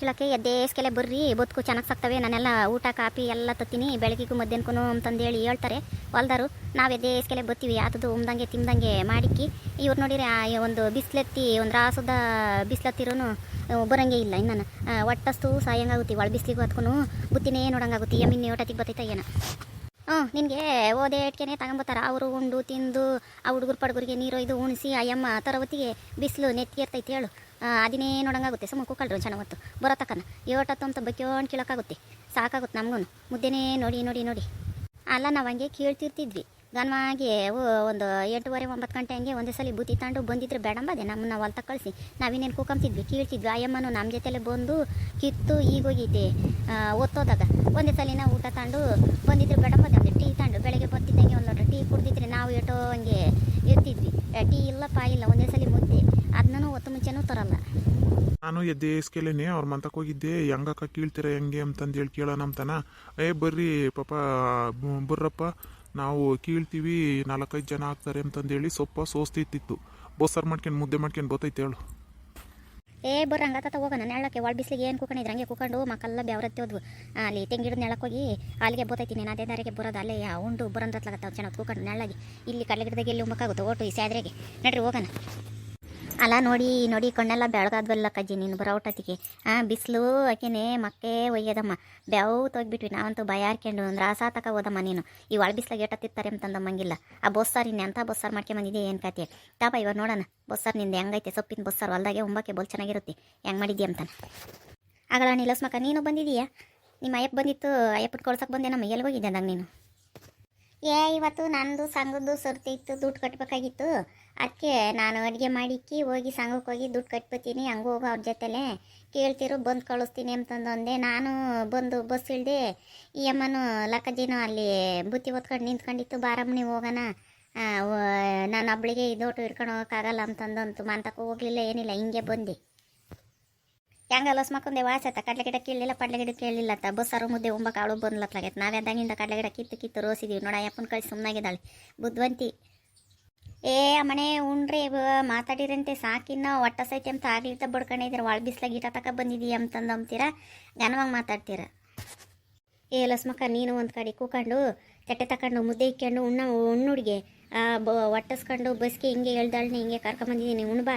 ಕೀಳಕ್ಕೆ ಎದ್ದೇಸ್ಕೆಲೆ ಬರ್ರಿ, ಬದುಕು ಚೆನ್ನಾಗಿ ಸಾಕ್ತವೆ, ನಾನೆಲ್ಲ ಊಟ ಕಾಪಿ ಎಲ್ಲ ತತ್ತೀನಿ ಬೆಳಗ್ಗೆಗೂ ಮಧ್ಯಾಹ್ನಕ್ಕೂ ಅಂತಂದೇಳಿ ಹೇಳ್ತಾರೆ. ಹೊಲ್ದಾರು, ನಾವು ಎದ್ದೇ ಸ್ಕೆಲೆ ಬತ್ತೀವಿ ಆತದು ಉಮ್ದಂಗೆ ತಿಂದಂಗೆ ಮಾಡಿಕ್ಕಿ. ಇವ್ರು ನೋಡಿರಿ ಆ ಒಂದು ಬಿಸ್ಲೆತ್ತಿ, ಒಂದು ರಾಸದ ಬಿಸ್ಲತ್ತಿರೋನು ಬರಂಗೆ ಇಲ್ಲ ಇನ್ನು ಒಟ್ಟಸ್ತು ಸಾಯಂಗಾಗುತ್ತೆ ಒಳ ಬಿಸ್ಲಿಗೂ ಹತ್ಕೊಂಡು ಬುತ್ತಿನೇ ನೋಡಂಗಾಗುತ್ತೆ ಎಮ್ಮಿನ ಓಟತಿಗೆ ಬತ್ತೈತೆ ಏನೋ. ಹ್ಞೂ ನಿನಗೆ ಓದೇ ಇಟ್ಕೆನೆ ತಗೊಂಬತ್ತಾರ, ಅವರು ಉಂಡು, ತಿಂದು, ಆ ಹುಡುಗರು ಪಡ್ಗುರಿಗೆ ನೀರು ಇದು ಉಣಿಸಿ ಅಯ್ಯಮ್ಮ ತರವತ್ತಿಗೆ ಬಿಸಿಲು ನೆತ್ತಿಗೆ ಇರ್ತೈತೆ ಹೇಳು. ಅದಿನೇ ನೋಡಂಗಾಗುತ್ತೆ. ಸುಮ್ಮನೆ ಕುಕ್ಕಳ್ರಿ ಚೆನ್ನಾಗಿ ಹೊತ್ತು. ಬರೋ ತಕ್ಕನ. ಏಟತ್ತು ಅಂತ ಬಕ್ಕೊಂಡು ಕೇಳೋಕ್ಕಾಗುತ್ತೆ. ಸಾಕಾಗುತ್ತೆ ನಮಗೂ ಮುದ್ದೆನೇ ನೋಡಿ ನೋಡಿ ನೋಡಿ. ಅಲ್ಲ, ನಾವು ಹಂಗೆ ಕೇಳ್ತಿರ್ತಿದ್ವಿ. ಗನ್ವಾಗಿ ಒಂದು ಎಂಟೂವರೆ, ಒಂಬತ್ತು ಗಂಟೆ ಹಂಗೆ ಒಂದೇ ಸಲ ಬೂತಿ ತಗೊಂಡು ಬಂದಿದ್ರೆ ಬೇಡಂಬದೆ ನಮ್ಮನ್ನ ಹೊಲ್ತ ಕಳಿಸಿ ನಾವಿನ್ನೇನು ಕೂಕಂತಿದ್ವಿ ಕೀಳ್ತಿದ್ವಿ. ಅಯ್ಯಮ್ಮನು ನಮ್ಮ ಜೊತೆಲೆ ಬಂದು ಕಿತ್ತು ಈಗ ಓದ್ತೋದಾಗ ಒಂದೇ ಸಲ ನಾವು ಊಟ ತಗೊಂಡು ಬಂದಿದ್ರೆ ಬೇಡಂಬದೆ ಅದೇ ಟೀ ತಗೊಂಡು ಬೆಳಗ್ಗೆ ಬರ್ತಿದ್ದಂಗೆ ಒಂದು ಲೋಟ ಟೀ ಕುಡ್ದಿದ್ರೆ ನಾವು ಏಟೋ ಹಂಗೆ ಇರ್ತಿದ್ವಿ ಟೀ ಇಲ್ಲ ಪಾ ಇಲ್ಲ ಒಂದೇ ಸಲ ಒತ್ತು ಮುಂಚೆನೂ ತರಲ್ಲ. ನಾನು ಎದ್ದೆ ಏಸ್ಕೆಲೇನೆ ಅವ್ರ ಮಂತಕ್ಕೆ ಹೋಗಿದ್ದೆ ಹೆಂಗಕ್ಕ ಕೀಳ್ತೀರ ಹೆಂಗೆ ಅಂತಂದು ಹೇಳಿ ಕೇಳೋಣ ಅಂತಾನ ಏ ಬರ್ರಿ ಪಾಪ ಬರ್ರಪ್ಪ ನಾವು ಕೀಳ್ತೀವಿ ನಾಲ್ಕೈದು ಜನ ಆಗ್ತಾರೆ ಅಂತಂದೇಳಿ ಸೊಪ್ಪ ಸೋಸ್ತಿತ್ತಿತ್ತು ಬೋಸರ್ ಮಾಡ್ಕೊಂಡು ಮುದ್ದೆ ಮಾಡ್ಕೊಂಡು ಬತ್ತೈತೆ ಹೇಳು. ಏ ಬರ್ರ ಹಂಗತ್ತ ಹೋಗೋಣ ನೆಳಕ್ಕೆ ಒಳ ಬಿಸಿಲಿಗೆ ಏನು ಕುಕೊಂಡಿದ್ರೆ ಹಂಗೆ ಕುಕೊಂಡು ಮಕ್ಕಲ್ಲ ಬೆವರತ್ತಿ ಹೋದ್ವು. ಅಲ್ಲಿ ತೆಂಗಿಡದ ನೆಳಕ್ಕೆ ಹೋಗಿ ಅಲ್ಲಿಗೆ ಬೋತೈತಿ ನಾನು ಅದೇ ದಾರಿಗೆ ಬರೋದು ಅಲ್ಲೇ ಉಂಡು ಬರಂದ್ರತ್ಲಾಗತ್ತ ಚೆನ್ನಾಗಿ ಕುಕೊಂಡು ನೆಳ್ಳಾಗಿ. ಇಲ್ಲಿ ಕಡಲೆ ಗಿಡದಾಗೆ ಎಲ್ಲಿ ಉಂಬಕ್ಕಾಗುತ್ತೆ ಓಟು ಈ ಸ್ಯಾದ್ರೆಗೆ ನಡ್ರಿ ಹೋಗೋಣ. ಅಲ್ಲ ನೋಡಿ ನೋಡಿ ಕಣ್ಣೆಲ್ಲ ಬೆಳಗಾದ್ವಲ್ಲ ಕಜ್ಜಿ ನೀನು ಬರೋ ಔಟತಿಗೆ ಹಾಂ ಬಿಸಿಲು, ಆಕೆನೆ ಮಕ್ಕೇ ಒಯ್ಯದಮ್ಮ. ಬೆವ್ ತೊಗ್ಬಿಟ್ವಿ. ನಾವಂತೂ ಭಯ ಹಾರ್ಕೊಂಡು ಒಂದು ರಾಸ ತಕ ಹೋದಮ್ಮ ನೀನು. ಈ ಒಳ ಬಿಸ್ಲಾಗ ಎಟ್ಟತ್ತಿರ್ತಾರೆ ಅಂತಂದಮ್ಮಂಗಿಲ್ಲ ಆ ಬೊಸ್ಸಾರು ಇನ್ನು ಎಂಥ ಬೊಸ್ಸಾರು ಮಾಡ್ಕೊಂಬಂದಿದೆ ಏನು ಕತೆ? ತಾಪ ಇವಾಗ ನೋಡೋಣ. ಬೊಸ್ಸಾರು ನಿಂದು ಹೆಂಗೈತೆ? ಸೊಪ್ಪಿನ ಬೊಸ್ಸಾರು ಹೊಲ್ದಾಗೆ ಉಂಬಕ್ಕೆ ಬೋಲ್ ಚೆನ್ನಾಗಿರುತ್ತೆ. ಹೆಂಗೆ ಮಾಡಿದ್ಯಾ ಅಂತಾನೆ. ಆಗಲ್ಲ ನಿಲ್ಲಸ್ಮಕ್ಕ ನೀನು ಬಂದಿದೀಯಾ ನಿಮ್ಮ ಅಯ್ಯಪ್ಪ ಬಂದಿತ್ತು ಅಯ್ಯಪ್ಪ ಕೊಳ್ಸಕ್ಕೆ ಬಂದೆ ನಮ್ಮ ಎಲ್ಲಿ ಹೋಗಿದ್ದೆ ಅಂದಾಗ ನೀನು. ಏ, ಇವತ್ತು ನಂದು ಸಂಘದ್ದು ಸುರ್ತಿ ಇತ್ತು, ದುಡ್ಡು ಕಟ್ಟಬೇಕಾಗಿತ್ತು ಅದಕ್ಕೆ ನಾನು ಅಡುಗೆ ಮಾಡಿಕ್ಕಿ ಹೋಗಿ ಸಂಘಕ್ಕೆ ಹೋಗಿ ದುಡ್ಡು ಕಟ್ಬಿಡ್ತೀನಿ, ಹಂಗೆ ಹೋಗೋ ಅವ್ರ ಜೊತೆಲೆ. ಕೇಳ್ತಿರು, ಬಂದು ಕಳಿಸ್ತೀನಿ ಅಂತಂದು ಅಂದೆ. ನಾನು ಬಂದು ಬಸ್ ಇಳ್ದೆ ಈ ಅಮ್ಮನು ಲಕ್ಕಜ್ಜಿನೂ ಅಲ್ಲಿ ಬುತ್ತಿ ಹೊತ್ಕೊಂಡು ನಿಂತ್ಕೊಂಡಿತ್ತು, ಬಾರಮ್ಮನಿ ಹೋಗೋಣ. ನಾನು ಒಬ್ಳಿಗೆ ಇದೋಟು ಹಿಡ್ಕೊಂಡು ಹೋಗೋಕ್ಕಾಗಲ್ಲ ಅಂತಂದಂತು ಮಾಂತಕ್ಕೆ ಹೋಗಲಿಲ್ಲ, ಏನಿಲ್ಲ, ಹಿಂಗೆ ಬಂದೆ. ಹೆಂಗ ವಾಸ ವಾಸತ್ತ ಕಡಲೆ ಗಿಡ ಕೇಳಿಲ್ಲ ಪಡ್ಲೆ ಗಿಡ ಕೇಳಿಲ್ಲತ್ತ ಬಸ್ ಬಸ್ಸಾರು ಮುದ್ದೆ ಒಂಬ ಅವಳು ಬಂದ್ಲತ್ಲಾಗೈತೆ ನಾವೇ ಅದಾಗಿಂದ ಕಡಲೆ ಗಿಡ ಕಿತ್ತು ಕಿತ್ತು ರೋಸಿದೀವಿ. ನೋಡ ಅಪ್ಪನ ಕಳಿಸಿ ಸುಮ್ಮನಾಗಿದ್ದಾಳೆ ಬುದ್ಧವಂತಿ ಏ ಮನೆ ಉಣ್ರಿ ಮಾತಾಡಿರಂತೆ ಸಾಕಿನ್ನ ಒಟ್ಟ ಸೈತಿ ಅಂತ ಆಗ್ಲಿತ್ತ ಬಡ್ಕೊಂಡಿದ್ರೆ ಒಳ ಬಿಸ್ಲಾಗ ಈಟ ತಕ ಬಂದಿದೀಯ ಅಂತಂದು ಅಂತೀರ ಘನವಾಗಿ ಮಾತಾಡ್ತೀರ. ಏ ಲಸ್ಮಕ್ಕ ನೀನು ಒಂದು ಕಡೆ ಕೂಕೊಂಡು, ತಟ್ಟೆ ತಕೊಂಡು, ಮುದ್ದೆ ಇಕ್ಕೊಂಡು ಉಣ್ಣ ಉಣ್ಣುಡ್ಗೆ ಬ ಒಟ್ಟಿಸ್ಕೊಂಡು ಬಸ್ಗೆ ಹಿಂಗೆ ಹೇಳ್ದಾಳ್ನಿ, ಹಿಂಗೆ ಕರ್ಕೊಂಬಂದಿದ್ದೀನಿ, ಉಣ್ಬಾ.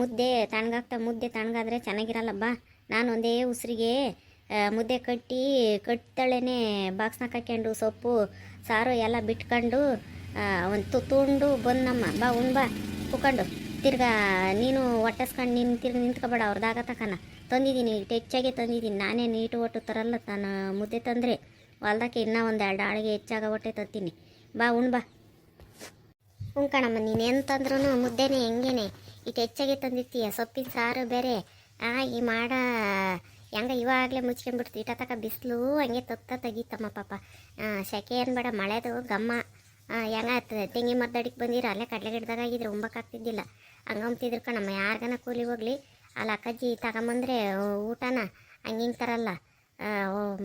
ಮುದ್ದೆ ತಣ್ಣಗಾಗ್ತಾ ಮುದ್ದೆ ತಣ್ಣಗಾದ್ರೆ ಚೆನ್ನಾಗಿರಲ್ಲಪ್ಪ. ಬಾ ನಾನು ಒಂದೇ ಉಸಿರಿಗೆ ಮುದ್ದೆ ಕಟ್ಟಿ ಕಟ್ತಾಳೆನೆ ಬಾಕ್ಸ್ನಾಗ ಹಾಕ್ಕೊಂಡು ಸೊಪ್ಪು, ಸಾರು ಎಲ್ಲ ಬಿಟ್ಕೊಂಡು ಒಂದು ತುತ್ತುಂಡು ಬಂದಮ್ಮ ಬಾ ಉಂಡ್ ಬಾ ಕುಕೊಂಡು ತಿರ್ಗಾ ನೀನು ಒಟ್ಟಿಸ್ಕೊಂಡು ನೀನು ತಿರ್ಗಿ ನಿಂತ್ಕೊಬೇಡ ಅವ್ರದಾಗ ತಕನ. ತಂದಿದ್ದೀನಿ, ಹೆಚ್ಚಾಗೆ ತಂದಿದ್ದೀನಿ. ನಾನೇ ನೀಟು ಒಟ್ಟು ತರಲ್ಲ, ತಾನು ಮುದ್ದೆ ತಂದರೆ. ಹೊಲ್ದಕ್ಕೆ ಇನ್ನೂ ಒಂದು ಎರಡು ಆಳಿಗೆ ಹೆಚ್ಚಾಗ ಹೊಟ್ಟೆ ತತ್ತೀನಿ ಬಾ ಉಣ್ಬಾ ಉಣ್ಕಣಮ್ಮ, ನೀನು ಎಂತಂದ್ರೂ ಮುದ್ದೆನೇ, ಹೆಂಗೇನೆ? ಇಟ್ಟು ಹೆಚ್ಚಾಗಿ ತಂದಿರ್ತೀಯ ಸೊಪ್ಪಿನ ಸಾರು ಬೇರೆ. ಆ, ಈ ಮಾಡ, ಹೆಂಗ ಇವಾಗಲೇ ಮುಚ್ಕೊಂಡ್ಬಿಡ್ತು. ಇಟ ತಕ ಬಿಸಿಲು ಹಂಗೆ ತತ್ತ ತೆಗಿತಮ್ಮ ಪಾಪ. ಸೆಕೆ ಏನು ಬೇಡ, ಮಳೆದು ಗಮ್ಮ. ಹೆಂಗ ತೆಂಗಿ ತೆಂಗಿನ ಮರದಡಿಗೆ ಬಂದಿರ, ಅಲ್ಲೇ ಕಡಲೆ ಗಿಡದಾಗ ಆಗಿದ್ರೆ ಉಂಬಕ್ಕಾಗ್ತಿದ್ದಿಲ್ಲ ಹಂಗಂತಿದ್ರು ಕಣಮ್ಮ, ಯಾರ್ಗನ ಕೂಲಿ ಹೋಗ್ಲಿ. ಅಲ್ಲಿ ಅಕ್ಕಜ್ಜಿ ತಗೊಂಬಂದ್ರೆ ಊಟನ ಹಂಗೆ ಹಿಂಗೆ ತರಲ್ಲ.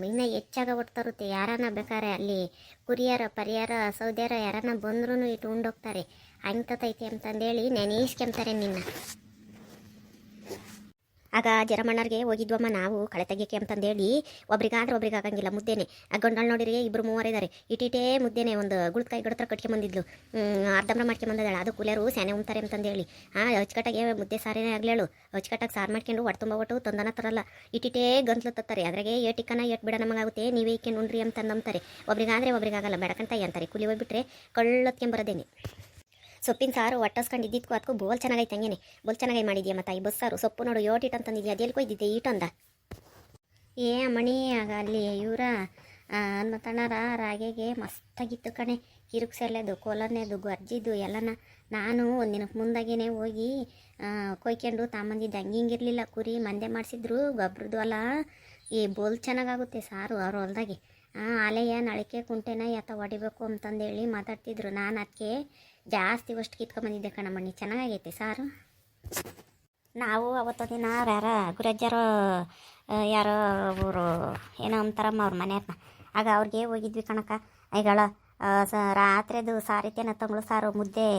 ಇನ್ನೂ ಹೆಚ್ಚಾಗ ಒಟ್ಟು ತರುತ್ತೆ ಯಾರನ್ನ ಬೇಕಾರೆ ಅಲ್ಲಿ ಕುರಿಯರ, ಪರಿಯಾರ, ಸೌದ್ಯಾರ ಯಾರನ್ನ ಬಂದ್ರೂ ಇಟ್ಟು ಉಂಡೋಗ್ತಾರೆ. ಹಂಗೆ ಅಂತಂದೇಳಿ ನೆನೆಸ್ಕೊಂತಾರೆ ನಿನ್ನ. ಆಗ ಜರಮಣ್ಣರಿಗೆ ಹೋಗಿದ್ವಮ್ಮ ನಾವು ಕಳೆ ತೆಗಿಯಕ್ಕೆ ಅಂತಂದೇಳಿ, ಒಬ್ರಿಗಾದ್ರೆ ಒಬ್ರಿಗೆ ಆಗಂಗಿಲ್ಲ, ಮುದ್ದೆನೆ. ಆ ಗಂಡಳು ನೋಡಿರಿ ಇಬ್ಬರು ಮೂವರಿದ್ದಾರೆ ಇಟ್ಟಿಟೇ ಮುದ್ದೆನೆ, ಒಂದು ಗುಳ್ಕಾಯಿ ಗಡತ್ರ ಕಟ್ಕೊಂಬಂದಿದ್ಲು ಅರ್ಧಂಬ್ರ ಮಾಡ್ಕೊಂಬಂದಿದ್ದಾಳೆ ಅದು ಕೂಲರು ಸ್ಯಾನೆ ಉಣ್ತಾರೆ ಅಂತಂದೇಳಿ. ಹಾಂ ಅಚ್ಚುಕಟ್ಟಾಗೆ ಮುದ್ದೆ ಸಾರೇನೆ ಆಗಲೇಳು. ಅಚ್ಚುಕಟ್ಟಾಗಿ ಸಾರು ಮಾಡ್ಕೊಂಡು ಹೊಟ್ಟೆ ತುಂಬ ಒಟ್ಟು ತಂದನ ತರಲ್ಲ. ಇಟ್ಟಿಟೇ ಗಂಟ್ಲು ತತ್ತಾರೆ. ಅದ್ರಾಗೆ ಏಟ್ ಇಕ್ಕನ ಏಟ್ ಬಿಡ ನಮಗಾಗುತ್ತೆ ನೀವೇ ಇಕ್ಕೆ ಉಣ್ರಿ ಅಂತ ನಂಬ್ತಾರೆ. ಒಬ್ರಿಗಾದ್ರೆ ಒಬ್ರಿಗಾಗಲ್ಲ, ಬೇಡಕಂತ ಅಂತಾರೆ ಕೂಲಿ ಹೋಗ್ಬಿಟ್ರೆ ಕಳ್ಳತ್ಕೊಂಬರೋದೇನೆ ಸೊಪ್ಪಿನ ಸಾರು ಒಟ್ಟಸ್ಕೊಂಡು ಇದ್ದಿದ್ಕು ಅದಕ್ಕೂ ಬೋಲ್ ಚೆನ್ನಾಗೈತೆ ಹಂಗೇನೆ. ಬೋಲ್ ಚೆನ್ನಾಗಿ ಮಾಡಿದ್ಯಾ ಮತ್ತೆ ಈ ಬಸ್ಸಾರು ಸೊಪ್ಪು ನೋಡು, ಯೋಟ್ ಇಟ್ ಅಂತಂದಿದ್ಯಾ? ಕೊಯ್ದಿದ್ದೆ ಈಟಂದ ಏ ಮಣಿ ಆಗ ಅಲ್ಲಿ ಇವರ ಅನ್ನತಣ್ಣರ ರಾಗೆಗೆ ಮಸ್ತಾಗಿತ್ತು ಕಣೆ. ಕಿರುಕ್ಸೆಲೆದು ಕೊಲನೆದು ಗರ್ಜಿದ್ದು ಎಲ್ಲನ ನಾನು ಒಂದಿನಕ್ಕೆ ಮುಂದಾಗೇನೆ ಹೋಗಿ ಕೊಯ್ಕೊಂಡು ತಾಂಬಂದಿದ್ದೆ ಹಂಗೆ ಹಿಂಗಿರಲಿಲ್ಲ ಕುರಿ ಮಂದೆ ಮಾಡಿಸಿದ್ರು ಗೊಬ್ಬರದ್ದು ಅಲ್ಲ. ಈ ಬೋಲ್ ಚೆನ್ನಾಗಾಗುತ್ತೆ ಸಾರು ಅವ್ರ ಹೊಲ್ದಾಗೆ. ಆಲೆಯ ನಳಿಕೆ ಕುಂಟೆನ ಯಾತ ಹೊಡಿಬೇಕು ಅಂತಂದೇಳಿ ಮಾತಾಡ್ತಿದ್ರು. ನಾನು ಅದಕ್ಕೆ ಜಾಸ್ತಿ ಅಷ್ಟು ಕಿತ್ಕೊಂಬಂದಿದ್ದೆ ಕಣಮಣ್ಣಿ ಚೆನ್ನಾಗೈತೆ ಸಾರು? ನಾವು ಅವತ್ತು ದಿನ ಯಾರ ಗುರಜ್ಜರು ಯಾರೋ ಅವರು ಏನೋ ಅಂತಾರಮ್ಮ ಅವ್ರ ಮನೆಯವ್ರನ್ನ ಆಗ ಅವ್ರಿಗೆ ಹೋಗಿದ್ವಿ ಕಣಕ ಐಗಳ ಸ, ರಾತ್ರಿದು ಸಾರಿತೇನ ತಂಗಳು ಸಾರು ಮುದ್ದೆ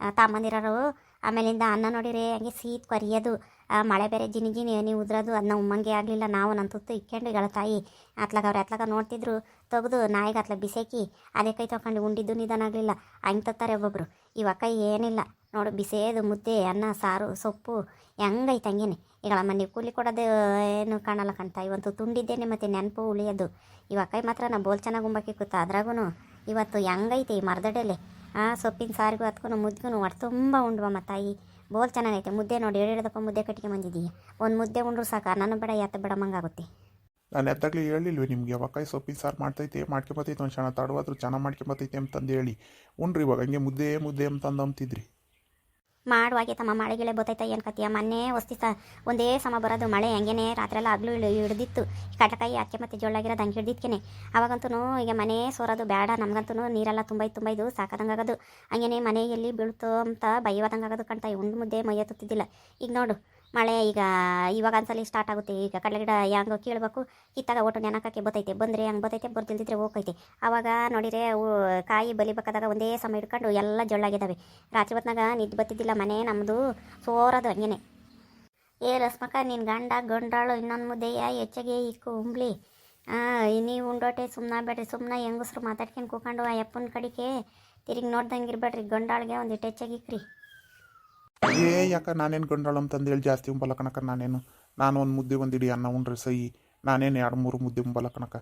ತಾಂಬಂದಿರೋರು ಆಮೇಲಿಂದ ಅನ್ನ ನೋಡಿರಿ, ಹಂಗೆ ಸೀತ್ ಕೊರಿಯೋದು ಮಳೆ ಬೇರೆ ಜಿನಿ ಜಿನಿ ನೀವು ಉದ್ರದು ಅದನ್ನ ಉಮ್ಮಂಗೆ ಆಗಲಿಲ್ಲ. ನಾವು ನನ್ನ ತುತ್ತು ಇಕ್ಕೊಂಡು ತಾಯಿ. ಅತ್ಲಾಗ ಅವ್ರು ಅತ್ಲಾಗ ನೋಡ್ತಿದ್ರು, ತೆಗೆದು ನಾಯಿಗೆ ಅತ್ಲಾಗ ಬಿಸೇಕಿ, ಅದೇ ಕೈ ತಗೊಂಡು ಉಂಡಿದ್ದು ನಿಧಾನ ಆಗಲಿಲ್ಲ. ಹಂಗೆ ತತ್ತಾರೆ ಒಬ್ಬೊಬ್ರು. ಇವಾಗ ಏನಿಲ್ಲ. ನೋಡು, ಬಿಸೇದು ಮುದ್ದೆ, ಅನ್ನ, ಸಾರು, ಸೊಪ್ಪು ಹೆಂಗೈತೆ ಹಂಗೇನೆ. ಈಗಳ ಮನೆ ಕೂಲಿ ಕೊಡೋದು ಏನು ಕಾಣಲ್ಲ ಕಣ್ತಾ. ಇವತ್ತು ತುಂಡಿದ್ದೇನೆ ಮತ್ತು ನೆನಪು ಉಳಿಯೋದು. ಇವಾಗ ಮಾತ್ರ ನಾ ಬೋಲ್ ಚೆನ್ನಾಗಿ ಉಂಬಾಕಿ ಕೂತ. ಅದ್ರಾಗೂ ಇವತ್ತು ಹೆಂಗೈತೆ ಈ ಮರದಡೆಲೆ ಆ ಸೊಪ್ಪಿನ ಸಾರಿಗೂ ಹತ್ಕೊಂಡು ಮುದ್ದೆಗೂ ಹೊಟ್ಟೆ ತುಂಬ ಉಂಡ್ವಮ್ಮ ತಾಯಿ ಬೋಲ್ ಚೆನ್ನಾಗೈತೆ. ಮುದ್ದೆ ನೋಡಿ ಹೇಳಿದಪ್ಪ ಮುದ್ದೆ ಕಟ್ಟಿಗೆ ಬಂದಿದ್ದೀಯ ಒಂದು ಮುದ್ದೆ ಉಂಡ್ರು ಸಾಕ. ನಾನು ಬೇಡ ಎತ್ತ ಬೇಡ ಮಂಗಾಗುತ್ತೆ ನಾನು ಎತ್ತಾಗಲಿ ಹೇಳಿಲ್ವಿ ನಿಮಗೆ ಅವಕಾಯಿ ಸೊಪ್ಪಿನ ಸಾರು ಮಾಡ್ತೈತೆ, ಮಾಡ್ಕೊಂಬತ್ತೈತೆ ಒಂದು ಕ್ಷಣ, ತಡವಾದ್ರು ಚೆನ್ನಾಗಿ ಮಾಡ್ಕೊಂಬತ್ತೈತೆ ಅಂತಂದು ಹೇಳಿ. ಉಂಡ್ರಿ ಇವಾಗ, ಹಂಗೆ ಮುದ್ದೆ ಮುದ್ದೆ ಅಂತಂದು ಅಂತಿದ್ರಿ ಮಾಡುವಾಗೆ ತಮ್ಮ ಮಳೆಗಿಳೆ ಬೋತೈತ ಏನು ಕತಿಯ ಮೊನ್ನೆ ವಸ್ತಿ ಸ ಒಂದೇ ಸಮ ಬರೋದು ಮಳೆ, ಹಂಗೇನೆ ರಾತ್ರಿ ಆಗಲೂ ಹಗ್ಲು ಹಿಡ್ದಿತ್ತು. ಕಟಕಾಯಿ ಅಕ್ಕೆ ಮತ್ತು ಜೊಳ್ಳಾಗಿರೋದು ಹಂಗೆ ಹಿಡ್ದಿತ್ಕೆನೆ ಅವಾಗಂತೂ ಈಗ ಮನೆ ಸೋರೋದು ಬೇಡ ನಮಗಂತೂ ನೀರೆಲ್ಲ ತುಂಬ ತುಂಬ ಇದು ಸಾಕದಂಗಾಗೋದು. ಹಂಗೇನೆ ಮನೆಯಲ್ಲಿ ಬೀಳ್ತು ಅಂತ ಭಯವಾದಂಗಾಗೋದು ಕಣ್ತಾ ಉಂಡು ಮುದ್ದೆ ಮೈಯ ತುತ್ತಿದ್ದಿಲ್ಲ. ಈಗ ನೋಡು ಮಳೆ ಈಗ ಇವಾಗ ಅನ್ಸಲಿ ಸ್ಟಾರ್ಟ್ ಆಗುತ್ತೆ. ಈಗ ಕಡಲೆ ಗಿಡ ಹೆಂಗೆ ಕೀಳ್ಬೇಕು. ಕಿತ್ತಾಗ ಒಟ್ಟು ನೆನಕಕ್ಕೆ ಬತ್ತೈತೆ. ಬಂದರೆ ಹಂಗೆ ಬತ್ತೈತೆ, ಬರ್ದಿಲ್ದಿದ್ರೆ ಹೋಗೈತೆ. ಅವಾಗ ನೋಡಿರೆ ಅವು ಕಾಯಿ ಬಲಿಬೇಕಾದಾಗ ಒಂದೇ ಸಮಯ ಹಿಡ್ಕೊಂಡು ಎಲ್ಲ ಜೊಳ್ಳಾಗಿದ್ದಾವೆ ರಾತ್ರಿ ಹೊತ್ನಾಗ ನಿದ್ದು ಬತ್ತಿದ್ದಿಲ್ಲ ಮನೆ ನಮ್ಮದು ಸೋರದು ಹಂಗೇನೆ. ಏ ರಸ್ಮಕ್ಕ ನಿನ್ನ ಗಂಡ ಗಂಡಾಳು ಇನ್ನೊಂದು ಮುದ್ದೆಯ ಹೆಚ್ಚಿಗೆ ಇಕ್ಕು ಉಂಬ್ಲಿ. ನೀವು ಉಂಡೋಟೆ ಸುಮ್ಮನೆ ಬೇಡ್ರಿ. ಸುಮ್ಮನೆ ಹೆಂಗಸ್ರು ಮಾತಾಡ್ಕೊಂಡು ಕೂಕೊಂಡು ಆ ಯಪ್ಪನ ಕಡಿಕೆ ತಿರುಗಿ ನೋಡ್ದಂಗೆ ಇರಬೇಡ್ರಿ. ಗಂಡಾಳಿಗೆ ಒಂದಿಟ್ಟು ಹೆಚ್ಚಾಗಿ ಇಕ್ರಿ. ಏ, ಯಾಕ ನಾನೇನು ಗಂಡಾಳ ಅಂತಂದು ಹೇಳಿ ಜಾಸ್ತಿ ಉಂಬಲ್ಲ ಕಣಕ ನಾನೇನು? ನಾನು ಒಂದು ಮುದ್ದೆ ಒಂದಿಡಿ ಅನ್ನ ಉಂಡ್ರೆ ಸೈ. ನಾನೇನು ಎರಡು ಮೂರು ಮುದ್ದೆ ಉಂಬಲ್ಲ ಕಣಕ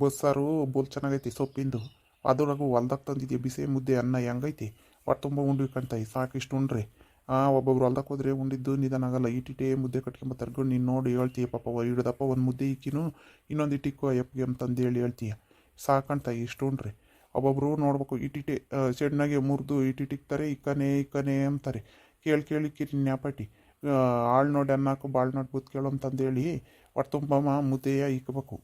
ಬಸ್ಸಾರು ಬೋಲ್ ಚೆನ್ನಾಗೈತಿ ಸೊಪ್ಪಿಂದು. ಅದರೊಳಗು ಹೊಲ್ದಾಗ ತಂದಿದ್ದೆ ಬಿಸಿ ಮುದ್ದೆ ಅನ್ನ ಹೆಂಗೈತಿ? ಹೊಟ್ಟೆ ತುಂಬ ಉಂಡ್ವಿ ಕಣ್ತಾಯಿ ಸಾಕು ಇಷ್ಟು ಉಂಡ್ರಿ ಒಬ್ಬೊಬ್ರು ಹೊಲ್ದಾಗ ಹೋದ್ರೆ ಉಂಡಿದ್ದು ನಿಧಾನ ಆಗಲ್ಲ. ಇಟ್ಟಿಟ್ಟೆ ಮುದ್ದೆ ಕಟ್ಕೊಂಬತ್ತಾರ್ಗು ನೀನು ನೋಡಿ ಹೇಳ್ತೀಯ ಪಾಪ ಹಿಡ್ದಪ್ಪ ಒಂದು ಮುದ್ದೆ ಇಕ್ಕಿನೂ ಇನ್ನೊಂದು ಇಟ್ಟಿಕ್ಕೋ ಅಯ್ಯಪ್ಗೆ ಅಂತಂದು ಹೇಳಿ ಹೇಳ್ತೀಯ. ಸಾಕಂತಾಯಿ ಇಷ್ಟು ಉಂಡ್ರಿ. ಒಬ್ಬೊಬ್ರು ನೋಡ್ಬೇಕು ಇಟ್ಟಿಟ್ಟೆ ಸೆಡ್ನಾಗೆ ಮುರಿದು ಇಟ್ಟಿಟ್ಟಿಕ್ತಾರೆ ಇಕ್ಕನೇ ಇಕ್ಕನೇ ಅಂತಾರೆ. ಕೇಳಿ ಕೇಳಿ ಕಿರಿ ನ್ಯಾಪಾಟಿ. ಆಳು ನೋಡಿ ಅನ್ನಾಕು ಬಾಳು ನೋಡಿ ಬೂತ್ ಕೇಳು ಅಂತಂದೇಳಿ ಹೊಟ್ಟುಂಬಮ್ಮ ಮುದ್ದೆಯ ಇಕ್ಕಬೇಕು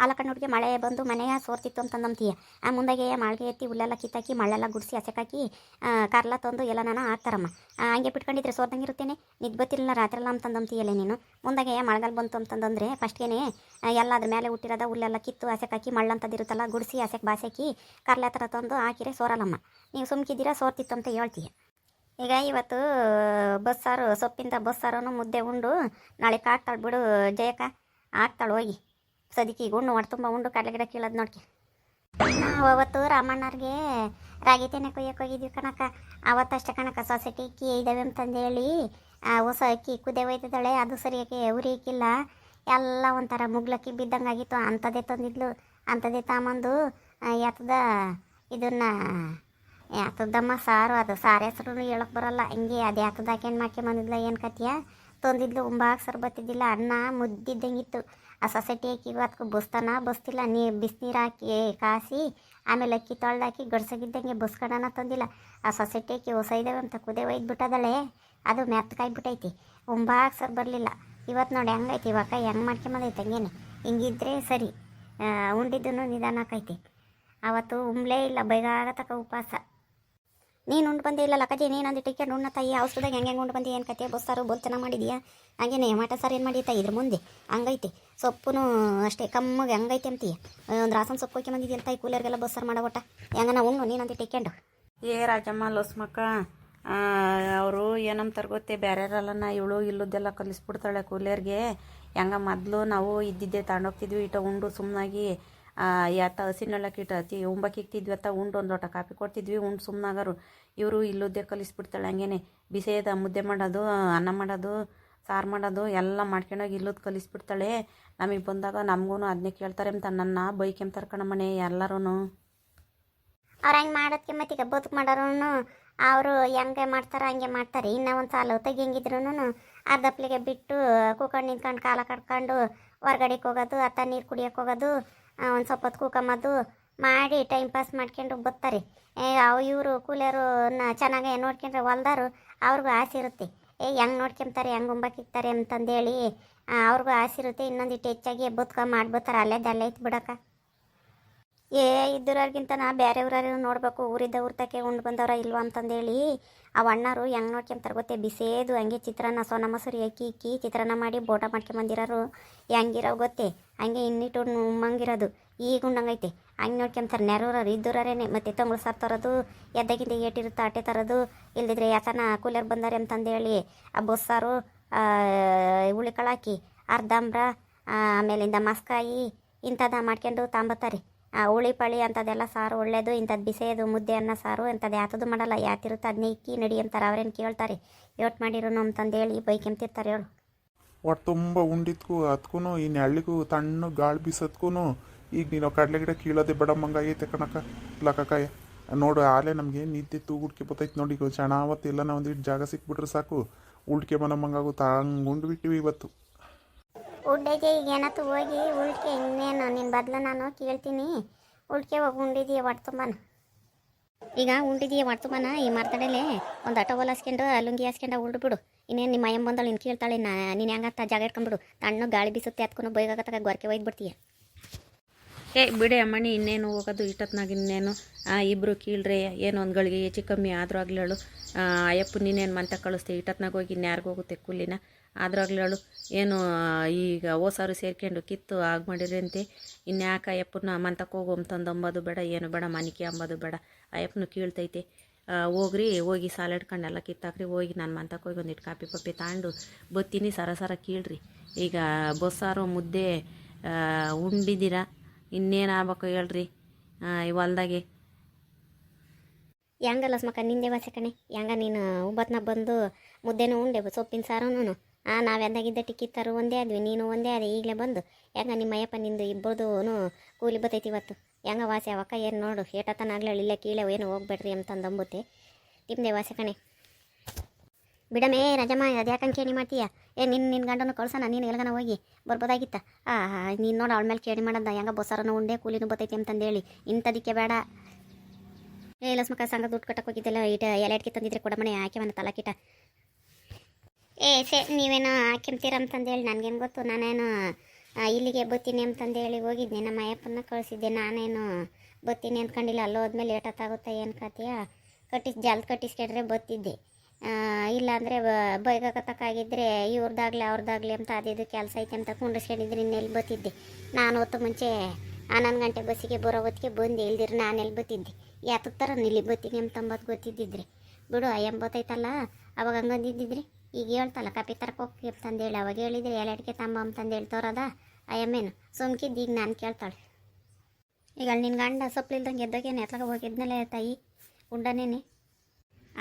ಅಲ್ಲ ಕಣ್ಣುಡ್ಗೆ ಮಳೆ ಬಂದು ಮನೆಯ ಸೋರ್ತಿತ್ತು ಅಂತಂದಂತೀಯ ಆ, ಮುಂದಾಗೆ ಮಾಳಿಗೆ ಎತ್ತಿ ಹುಲ್ಲೆಲ್ಲ ಕಿತ್ತಾಕಿ, ಮಳೆಲ್ಲ ಗುಡಿಸಿ ಹಸೆಕಾಕಿ ಕರ್ಲ ತಂದು ಎಲ್ಲ ನಾನು ಹಾಕ್ತಾರಮ್ಮ ಹಂಗೆ ಬಿಟ್ಕೊಂಡಿದ್ರೆ ಸೋರ್ದಂಗೆ ಇರುತ್ತೇನೆ. ಬತ್ತಿಲ್ಲ ರಾತ್ರಿ ಎಲ್ಲ ಅಂತಂದಂತೀಯಲ್ಲ ನೀನು? ಮುಂದಾಗೆ ಮಳೆಗಾಲ ಬಂತು ಅಂತಂದಂದ್ರೆ ಫಸ್ಟ್ಗೆ ಎಲ್ಲ ಅದ್ರ ಮೇಲೆ ಹುಟ್ಟಿರೋದ ಹುಲ್ಲೆಲ್ಲ ಕಿತ್ತು ಹಸೆಕಾಕಿ ಮಳ್ಳಂತದಿರುತ್ತಲ್ಲ ಗುಡಿಸಿ ಹಸೆಕ್ ಬಾಸಾಕಿ, ಕಾರ್ಲ ಥರ ತಂದು ಹಾಕಿರೆ ಸೋರಲ್ಲಮ್ಮ. ನೀವು ಸುಮ್ಕಿದ್ದೀರಾ, ಸೋರ್ತಿತ್ತು ಅಂತ ಹೇಳ್ತೀಯ. ಈಗ ಇವತ್ತು ಬಸ್ಸಾರು ಸೊಪ್ಪಿಂದ ಬಸ್ಸಾರನು ಮುದ್ದೆ ಉಂಡು. ನಾಳೆ ಹಾಕ್ತಾಳೆ ಬಿಡು ಜಯಕ ಆಗ್ತಾಳೆ ಹೋಗಿ. ಸದಿಕಿ ಉಣ್ಣು, ಹೊಟ್ಟೆ ತುಂಬ ಉಂಡು, ಕಡಲೆ ಗಿಡ ಕೀಳೋದು ನೋಡ್ಕೆ. ನಾವು ಅವತ್ತು ರಾಮಣ್ಣವ್ರಿಗೆ ರಾಗಿ ತೆನೆ ಕೊಯ್ಯಕ್ಕೆ ಹೋಗಿದ್ವಿ ಕಣಕ ಅವತ್ತಷ್ಟೇ ಕಣಕ ಸೊಸೈಟಿ ಅಕ್ಕಿ ಇದ್ದಾವೆ ಅಂತಂದೇಳಿ ಹೊಸ ಅಕ್ಕಿ ಕುದೆ ಒಯ್ದಿದ್ದಾಳೆ, ಅದು ಸರಿಯಾಗಿ ಉರಿ ಇಕ್ಕಿಲ್ಲ ಎಲ್ಲ ಒಂಥರ ಮುಗ್ಲಕ್ಕಿ ಬಿದ್ದಂಗೆ ಆಗಿತ್ತು ಅಂಥದ್ದೇ ತಂದಿದ್ಲು ಅಂಥದ್ದೇ ತಾಮಂದು. ಎತ್ತದ ಇದನ್ನ ಯಾತದಮ್ಮ ಸಾರು ಅದು. ಸಾರು ಹೆಸ್ರು ಹೇಳಕ್ ಬರಲ್ಲ. ಹಿಂಗೆ ಅದು ಯಾತದ ಹಾಕ್ಯಂಡು ಮಾಡ್ಕೊಂಬಂದಿದ್ಲ ಏನು ಕತಿಯ? ತಂದಿದ್ಲು, ಉಂಬಾಗ ಸರ್ ಬತ್ತಿದ್ದಿಲ್ಲ ಅನ್ನ ಮುದ್ದಿದ್ದಂಗಿತ್ತು. ಆ ಸೊಸೈಟಿ ಅಕ್ಕಿಗೂ ಅದಕ್ಕೂ ಬಸ್ತಾನ ಬಸ್ತಿಲ್ಲ. ನೀ ಬಿಸಿನೀರು ಹಾಕಿ ಕಾಸಿ, ಆಮೇಲೆ ಅಕ್ಕಿ ತೊಳ್ದಾಕಿ ಗಡ್ಸಗಿದ್ದಂಗೆ ಬಸ್ಕಡನ ತಂದಿಲ್ಲ. ಆ ಸೊಸೈಟಿ ಅಕ್ಕಿ ಹೊಸ ಅಂತ ಕುದೆ ಒಯ್ದು ಬಿಟ್ಟದಳೆ ಅದು ಮೆತ್ತಗಾಯ್ಬಿಟ್ಟೈತಿ ಉಂಬಾಗ ಸರ್ ಬರಲಿಲ್ಲ. ಇವತ್ತು ನೋಡಿ ಹೆಂಗೈತಿ? ಇವಾಗ ಹೆಂಗೆ ಮಾಡ್ಕೊಂಬಂದೈತೆ ಹಂಗೇನೆ. ಹಿಂಗಿದ್ರೆ ಸರಿ. ಉಂಡಿದ್ದು ನಿಧಾನ ಆಕೈತಿ ಅವತ್ತು ಉಂಬ್ಲೇ ಇಲ್ಲ. ಬೈಗಾಗತಕ್ಕ ಉಪವಾಸ. ನೀನು ಉಂಡು ಬಂದಿಲ್ಲ ಇಲ್ಲ ಲಕ್ಕಜಿ ನೀನಂದು ಟಿಕೆಟ್ ಉಣ್ಣ ತಾಯಿ, ಔಷಧದಾಗ ಹೆಂಗೆ ಹೆಂಗೆ ಉಂಡು ಬಂದಿ ಏನು ಕತೆ? ಬಸ್ಸಾರು ಬೋಲ್ ಚೆನ್ನಾಗಿ ಮಾಡಿದೀಯಾ? ಹಾಗೇನೆ ಮಾಟ ಸಾರು ಏನು ಮಾಡಿ ತಾಯಿ ಇದ್ರ ಮುಂದೆ? ಹಂಗೈತಿ. ಸೊಪ್ಪುನು ಅಷ್ಟೇ, ಕಮ್ಮಗೆ ಹಂಗೈತೆ ಅಂತೀಯ? ಒಂದು ರಾಸನ್ ಸೊಪ್ಪು ಹೋಗಿ ಬಂದಿದ್ಯಲ್ಲ ತಾಯಿ ಕೂಲರ್ಗೆಲ್ಲ ಬಸ್ಸಾರು ಮಾಡೋ ಒಟ್ಟ? ಹೆಂಗನ ಉಣ್ಣು ನೀನೊಂದು ಟಿಕೆಂಡು? ಏ, ರಾಜಮ್ಮ ಲೋಸ್ಮಕ್ಕ ಅವರು ಏನಂತಾರೆ ಗೊತ್ತೇ? ನಾ ಇವಳು ಇಲ್ಲದೆಲ್ಲ ಕಲಿಸ್ಬಿಡ್ತಾಳೆ ಕೂಲಿಯರ್ಗೆ ಹೆಂಗ ಮೊದಲು ನಾವು ಇದ್ದಿದ್ದೆ ತಗೊಂಡೋಗ್ತಿದ್ವಿ ಇಟ ಉಂಡು ಸುಮ್ಮನಾಗಿ ಯಾತ ಹಸಿನೆಲ್ಲಕ್ಕೆ ಇಟ್ಟು ಅತಿ ಉಂಬಕ್ಕೆ ಇಕ್ತಿದ್ವಿ ಅತ್ತ, ಉಂಡು ಒಂದು ಲೋಟ ಕಾಫಿ ಕೊಡ್ತಿದ್ವಿ, ಉಂಡು ಸುಮ್ಮನಾಗರು ಇವರು ಇಲ್ಲದ್ದೇ ಕಲಿಸ್ಬಿಡ್ತಾಳೆ ಹಂಗೇನೆ. ಬಿಸಿಯದ ಮುದ್ದೆ ಮಾಡೋದು, ಅನ್ನ ಮಾಡೋದು, ಸಾರು ಮಾಡೋದು, ಎಲ್ಲ ಮಾಡ್ಕೊಂಡೋಗಿ ಇಲ್ಲದ್ ಕಲಿಸ್ಬಿಡ್ತಾಳೆ. ನಮಗೆ ಬಂದಾಗ ನಮಗೂ ಅದನ್ನೇ ಕೇಳ್ತಾರೆ ಅಂತ ನನ್ನ ಬೈಕೆಂಬ್ತಾರೆ ಕಣಮ್ಮನೆ ಎಲ್ಲರೂ ಅವ್ರು ಹಂಗೆ ಮಾಡೋದಕ್ಕೆ ಮತ್ತೀಗ ಬದುಕು ಮಾಡೋರು ಅವರು ಹೆಂಗೆ ಮಾಡ್ತಾರೆ ಹಂಗೆ ಮಾಡ್ತಾರೆ. ಇನ್ನು ಒಂದು ಸಾಲ ತೆಗಿಯಂಗಿದ್ರು ಅರ್ಧಪ್ಲಿಗೆ ಬಿಟ್ಟು ಕೂಕೊಂಡು ನಿಂತ್ಕೊಂಡು ಕಾಲ ಕಟ್ಕೊಂಡು ಹೊರ್ಗಡೆಗೆ ಹೋಗೋದು, ಅತ್ತ ನೀರು ಕುಡಿಯೋಕೆ ಹೋಗೋದು ಒಂದು ಸ್ವಲ್ಪ ಹೊತ್ತು ಕೂಕಮದು ಮಾಡಿ ಟೈಮ್ ಪಾಸ್ ಮಾಡ್ಕೊಂಡು ಬರ್ತಾರೆ. ಅವು ಇವರು ಕೂಲಿಯರು ಚೆನ್ನಾಗೆ ನೋಡ್ಕೊಂಡ್ರೆ ಹೊಲ್ದಾರು, ಅವ್ರಿಗೂ ಆಸೆ ಇರುತ್ತೆ. ಏ, ಹೆಂಗೆ ನೋಡ್ಕೊಂತಾರೆ ಹೆಂಗೆ ಉಂಬಕ್ಕಿಕ್ತಾರೆ ಅಂತಂದೇಳಿ ಅವ್ರಿಗೂ ಆಸೆ ಇರುತ್ತೆ. ಇನ್ನೊಂದಿಟ್ಟು ಹೆಚ್ಚಾಗಿ ಬದುಕ ಮಾಡ್ಬೋತಾರೆ. ಅಲ್ಲೇ ಇತ್ತು ಬಿಡಕ್ಕ. ಏ ಇದ್ದವ್ರಿಗಿಂತ ನಾ ಬೇರೆ ಊರವ್ರು ನೋಡಬೇಕು. ಊರಿದ್ದ ಊರ್ತಕ್ಕೆ ಉಂಡು ಬಂದವ್ರ ಇಲ್ವಾ ಅಂತಂದೇಳಿ ಆ ಅಣ್ಣರು ಹೆಂಗೆ ನೋಡ್ಕೊಂತಾರೆ ಗೊತ್ತೇ? ಬಿಸೇದು ಹಂಗೆ ಚಿತ್ರಾನ್ನ, ಸೋನ ಮೊಸರು ಅಕ್ಕಿ ಇಕ್ಕಿ ಚಿತ್ರಾನ್ನ ಮಾಡಿ ಬೋಟ ಮಾಡ್ಕೊಂಬಂದಿರೋರು ಹೆಂಗಿರೋ ಗೊತ್ತೇ? ಹಂಗೆ ಇನ್ನಿಟ್ಟು ಉಮ್ಮಂಗಿರೋದು ಈಗ ಉಂಡಂಗೈತೆ. ಹಂಗೆ ನೋಡ್ಕೊಂತಾರೆ ನೆರೂರವ್ರು ಇದ್ದೂರೇನೆ ಮತ್ತೆ ತಂಗಳು ಸಾರು ತರೋದು, ಎದ್ದಾಗಿಂದ ಏಟಿರುತ್ತೆ ಆಟೆ ತರೋದು, ಇಲ್ದಿದ್ರೆ ಯಾತನ ಕೂಲರ್ ಬಂದಾರೆ ಅಂತಂದೇಳಿ ಆ ಬಸ್ಸಾರು ಹುಳಿಕಾಳು ಹಾಕಿ ಅರ್ಧಂಬ್ರ ಆಮೇಲಿಂದ ಮಸ್ಕಾಯಿ ಇಂಥದ್ದು ಮಾಡ್ಕೊಂಡು ತಾಂಬತ್ತಾರೆ. ಹುಳಿ ಪಳಿ ಅಂಥದ್ದೆಲ್ಲ ಸಾರು ಒಳ್ಳೇದು ಇಂಥದ್ದು ಬಿಸೆದು ಮುದ್ದೆ ಅನ್ನ ಸಾರು ಇಂಥದ್ದು ಯಾತದು ಮಾಡಲ್ಲ. ಯಾತಿರುತ್ತೆ ಅದನ್ನೇ ಇಕ್ಕಿ ನಡಿ ಅಂತಾರೆ, ಅವ್ರೇನು ಕೇಳ್ತಾರೆ? ಯೋಟ್ ಮಾಡಿರು ಅಂತಂದೇಳಿ ಬೈಕೆಂತಿರ್ತಾರೆ ಹೇಳು. ಒಟ್ಟು ತುಂಬ ಉಂಡಿದ್ಕು ಅದಕ್ಕೂ ಈ ಹಳ್ಳಿಗೂ ತಣ್ಣು ಗಾಳಿ ಬೀಸೋದ್ಕೂ ಈಗ ನೀನು ಕಡಲೆ ಗಿಡ ಕೀಳೋದೆ ಬಡಮ್ಮಂಗಾಗೈತೆ ಕಣಕ ಲಕ್ಕಕಾಯ ನೋಡು, ಆಲೆ ನಮಗೆ ನಿದ್ದೆ ತೂಗುಡ್ಕೆ ಬತ್ತೈತೆ ನೋಡಿ, ಈಗ ಚೆನ್ನಾವತ್ತೆಲ್ಲ ನಾವು ಒಂದಿಟ್ಟು ಜಾಗ ಸಿಕ್ಬಿಟ್ರೆ ಸಾಕು ಉಳ್ಕೆ ಮನಮ್ಮಂಗಾಗುತ್ತೆ ಹಂಗೆ ಉಂಡು ಬಿಟ್ಟಿವಿ ಇವತ್ತು. ಉಡ್ಡೆಗೆ ಈಗ ಏನತ್ತು ಹೋಗಿ ಉಳ್ಕೆ ಇನ್ನೇನು ನಿನ್ನ ಬದಲು ನಾನು ಕೇಳ್ತೀನಿ. ಉಳ್ಕೆ ಹೋಗಿ ಉಂಡಿದೀಯ ಹೊಡ್ತುಂಬನ ಈಗ ಉಂಡಿದೀಯ ಹೊಡ್ತುಂಬನ ಈ ಮರ್ತಡೆಲೆ ಒಂದು ಆಟೋ ಹಾಸ್ಕೊಂಡು, ಲುಂಗಿ ಹಾಸ್ಕೊಂಡು ಉಳ್ಬಿಡು ಬಿಡು. ಇನ್ನೇನು ನಿಮ್ಮ ಅಯ್ಯಂ ಬಂದಳು ನಿನ್ನ ಕೇಳ್ತಾಳೆ, ನಾ ನೀನು ಹೆಂಗತ್ತ ಜಾಗ ಇಟ್ಕೊಂಡ್ಬಿಡು ತಣ್ಣು ಗಾಳಿ ಬೀಸುತ್ತೆ ಹತ್ಕೊಂಡು ಬೈಗಾಗತ್ತಾಗ ಗೊರಕೆ ಒಯ್ದು ಬಿಡ್ತೀಯ. ಏ, ಬಿಡಿ ಅಮ್ಮಣ್ಣಿ ಇನ್ನೇನು ಹೋಗೋದು ಇಷ್ಟೊತ್ನಾಗ ಇನ್ನೇನು? ಇಬ್ಬರು ಕೀಳ್ರೆ, ಏನು ಒಂದು ಗಳಿಗೆ ಹೆಚ್ಚು ಕಮ್ಮಿ ಆದರೂ ಆಗ್ಲೇಳು ಅಯ್ಯಪ್ಪ ನೀನೇನು ಮಂತ ಕಳಿಸ್ತೀವಿ ಇಟ್ಟತ್ನಾಗ ಹೋಗಿ ಇನ್ಯಾರಿಗೂ ಹೋಗುತ್ತೆ, ಕೂಲಿನ? ಆಗ್ಲೇಳು ಏನು, ಈಗ ಓಸಾರು ಸೇರ್ಕೊಂಡು ಕಿತ್ತು ಆಗ ಮಾಡಿರಂತೆ ಇನ್ಯಾಕೆ ಅಯ್ಯಪ್ಪನ ಮಂತಕ್ಕೆ ಹೋಗು ಅಂತಂದು ಅಂಬೋದು ಬೇಡ, ಏನು ಬೇಡ, ಮನಿಕೆ ಅಂಬೋದು ಬೇಡ. ಅಯ್ಯಪ್ಪನು ಕೀಳ್ತೈತೆ ಹೋಗ್ರಿ, ಹೋಗಿ ಸಾಲ ಇಟ್ಕೊಂಡೆಲ್ಲ ಕಿತ್ತಾಕ್ರಿ, ಹೋಗಿ ನಾನು ಮಂತಕ್ಕೆ ಹೋಗಿ ಒಂದಿಟ್ಟು ಕಾಪಿ ಪಪ್ಪಿ ತಾಂಡು ಬತ್ತೀನಿ, ಸರ ಸರ ಕೀಳ್ರಿ. ಈಗ ಬಸ್ಸಾರು ಮುದ್ದೆ ಉಂಡಿದ್ದೀರ ಇನ್ನೇನು ಆಗ್ಬೇಕು ಹೇಳ್ರಿ ಹೊಲ್ದಾಗೆ? ಹೆಂಗಲ್ಲ ಸ್ಮಕ್ಕ, ನಿಂದೆ ವಾಸೆ ಕಣೆ. ಹೆಂಗ ನೀನು ಒಂಬತ್ತನ ಬಂದು ಮುದ್ದೆನೂ ಉಂಡೆ, ಸೊಪ್ಪಿನ ಸಾರೂನು ಆ ನಾವೆಂದಾಗಿದ್ದ ಟಿಕೆಟ್ ತರು ಒಂದೇ ಆದ್ವಿ, ನೀನು ಒಂದೇ ಆದ, ಈಗಲೇ ಬಂದು. ಹೆಂಗ ನಿಮ್ಮ ಅಯ್ಯಪ್ಪ ನಿಂದು ಇಬ್ಬರದು ಕೂಲಿ ಬತ್ತೈತಿ ಇವತ್ತು? ಹೆಂಗ ವಾಸೆ ಅವಕ್ಕ? ಏನು ನೋಡು, ಏಟತನ ಆಗ್ಲಿ ಇಲ್ಲೇ ಕೀಳೆ ಏನು ಹೋಗ್ಬೇಡ್ರಿ ಅಂತಂದು ಅಂಬುತ್ತೆ. ನಿಮ್ಮದೇ ವಾಸೆ ಕಣೆ. ಬಿಡಮೇ ರಜಮ್ಮ ಅದ್ಯಾಕಂಗೆ ಕೇಳಿ ಮಾಡ್ತೀಯ? ಏ ನಿನ್ನ ನಿನ್ನ ಗಂಡನ ಕಳ್ಸೋಣ, ನೀನು ಎಲ್ಲಗನ ಹೋಗಿ, ಬರ್ಬೋದಾಗಿತ್ತ? ಆ ನೀನು ನೋಡು, ಅವಳ ಮೇಲೆ ಕೇಳಿ ಮಾಡದ ಹೆಂಗ ಬೊಸಾರನ ಉಂಡೆ ಕೂಲಿನೂ ಬತ್ತೈತಿ ಅಂತಂದೇಳಿ ಇಂಥದಕ್ಕೆ ಬೇಡ. ಏ ಲಸ್ಮಕ್ಕ ಸಂಘ ದುಡ್ಡು ಕಟ್ಟಕ್ಕೆ ಹೋಗಿದ್ದೆಲ್ಲ ಇಟ ಎಲೆ ಅಡ್ಕೆ ತಂದಿದ್ರೆ ಕೊಡಮಣೆ, ಆಕೆ ಒಂದು ತಲಕಿಟ. ಏ, ಸೇ, ನೀವೇನು ಹಾಕಿಂತೀರ ಅಂತಂದೇಳಿ ನನಗೇನು ಗೊತ್ತು, ನಾನೇನು ಇಲ್ಲಿಗೆ ಬತ್ತೀನಿ ಅಂತಂದೇಳಿ ಹೋಗಿದ್ದೆ. ನಮ್ಮ ಅಯ್ಯಪ್ಪನ ಕಳಿಸಿದ್ದೆ. ನಾನೇನು ಬತ್ತೀನಿ ಅಂದ್ಕೊಂಡಿಲ್ಲ ಅಲ್ಲಿ ಹೋದ್ಮೇಲೆ ಏಟತ್ತಾಗುತ್ತೆ ಏನು ಕತೆಯ ಕಟ್ಟಿಸ್ ಜಾಲ ಕಟ್ಟಿಸ್ಕೊಂಡ್ರೆ ಬತ್ತಿದ್ದೆ. ಇಲ್ಲಾಂದರೆ ಬೈಗಕತ್ತಕ್ಕಾಗಿದ್ದರೆ ಇವ್ರದ್ದಾಗಲಿ ಅವ್ರದ್ದಾಗಲಿ ಅಂತ ಅದಿದು ಕೆಲಸ ಐತೆ ಅಂತ ಕುಂಡಿಸ್ಕೊಂಡಿದ್ರೆ ಇನ್ನೆಲ್ಲಿ ಬತ್ತಿದ್ದೆ. ನಾನು ಹೊತ್ತು ಮುಂಚೆ ಹನ್ನೊಂದು ಗಂಟೆ ಬಸ್ಸಿಗೆ ಬರೋ ಹೊತ್ತಿಗೆ ಬಂದು. ಇಲ್ದಿರ ನಾನು ಎಲ್ಲಿ ಬತ್ತಿದ್ದೆ? ಯಾತಕ್ಕೆ ಥರ ನಿಲ್ಲಿ ಬತ್ತೀನಿ ಅಂತಂಬತ್ತು ಗೊತ್ತಿದ್ದಿದ್ರಿ. ಬಿಡು ಎಂಬತ್ತೈತಲ್ಲ? ಅವಾಗ ಹಂಗಂದಿದ್ದಿದ್ರಿ? ಈಗ ಹೇಳ್ತಲ್ಲ ಕಾಪಿ ತರಕ್ಕೆ ಹೋಗಿ ಅಂತಂದೇಳಿ ಅವಾಗ ಹೇಳಿದ್ರೆ ಎಲೆ ಅಡಿಕೆ ತಂಬ ಅಂತಂದೇಳಿ ತೋರದ? ಅಯ್ಯಮ್ಮೇನು ಸುಮ್ಕಿದ್ದು ಈಗ ನಾನು ಕೇಳ್ತಾಳೆ. ಈಗ ಅಲ್ಲಿ ನಿನ್ನ ಗಂಡ ಸೊಪ್ಲಿಲ್ದಂಗೆ ಎದ್ದೋಗೇನು ಎತ್ಲಾಗ ಹೋಗಿದ್ನಲ್ಲ ತಾಯಿ? ಉಂಡನೇನೆ?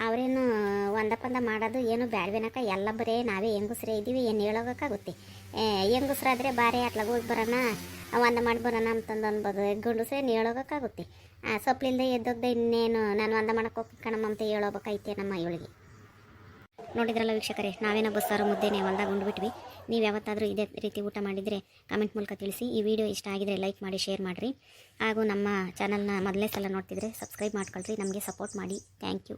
ಅವರೇನು ಒಂದ ಪಂದ ಮಾಡೋದು ಏನು ಬ್ಯಾಡ್ವೇನಕ ಎಲ್ಲ ಬರೇ ನಾವೇ ಹೆಂಗಸ್ರೇ ಇದ್ದೀವಿ ಏನು ಹೇಳೋಕ್ಕಾಗುತ್ತೆ ಹೆಂಗಸ್ರಾದ್ರೆ ಬಾರಿ ಅಟ್ಲಾಗ ಹೋಗಿ ಬರೋಣ ಒಂದ ಮಾಡಿ ಬರೋಣ ಅಂತಂದು ಅನ್ಬೋದು. ಗಂಡಸ್ರೇನು ಹೇಳೋಕ್ಕಾಗುತ್ತೆ ಸೊಪ್ಲಿಲ್ದೆ ಎದ್ದೋಗ್ದೆ ಇನ್ನೇನು, ನಾನು ಒಂದ ಮಾಡಕ್ಕೆ ಹೋಗಿ ಕಣಮ್ಮ ಅಂತ ಹೇಳೋಬೇಕೈತೆ ನಮ್ಮ ಇವಳಿಗೆ? ನೋಡಿದ್ರಲ್ಲ ವೀಕ್ಷಕರೇ, ನಾವೇನೋ ಬಸ್ಸಾರು ಮುದ್ದೆನೇ ಹೊಲ್ದಾಗ ಉಂಡ್ಬಿಟ್ವಿ. ನೀವು ಯಾವತ್ತಾದರೂ ಇದೇ ರೀತಿ ಊಟ ಮಾಡಿದರೆ ಕಮೆಂಟ್ ಮೂಲಕ ತಿಳಿಸಿ. ಈ ವಿಡಿಯೋ ಇಷ್ಟ ಆಗಿದ್ರೆ ಲೈಕ್ ಮಾಡಿ ಶೇರ್ ಮಾಡಿರಿ. ಹಾಗೂ ನಮ್ಮ ಚಾನಲ್ನ ಮೊದಲೇ ಸಲ ನೋಡ್ತಿದ್ರೆ ಸಬ್ಸ್ಕ್ರೈಬ್ ಮಾಡ್ಕೊಳ್ರಿ. ನಮಗೆ ಸಪೋರ್ಟ್ ಮಾಡಿ. Thank you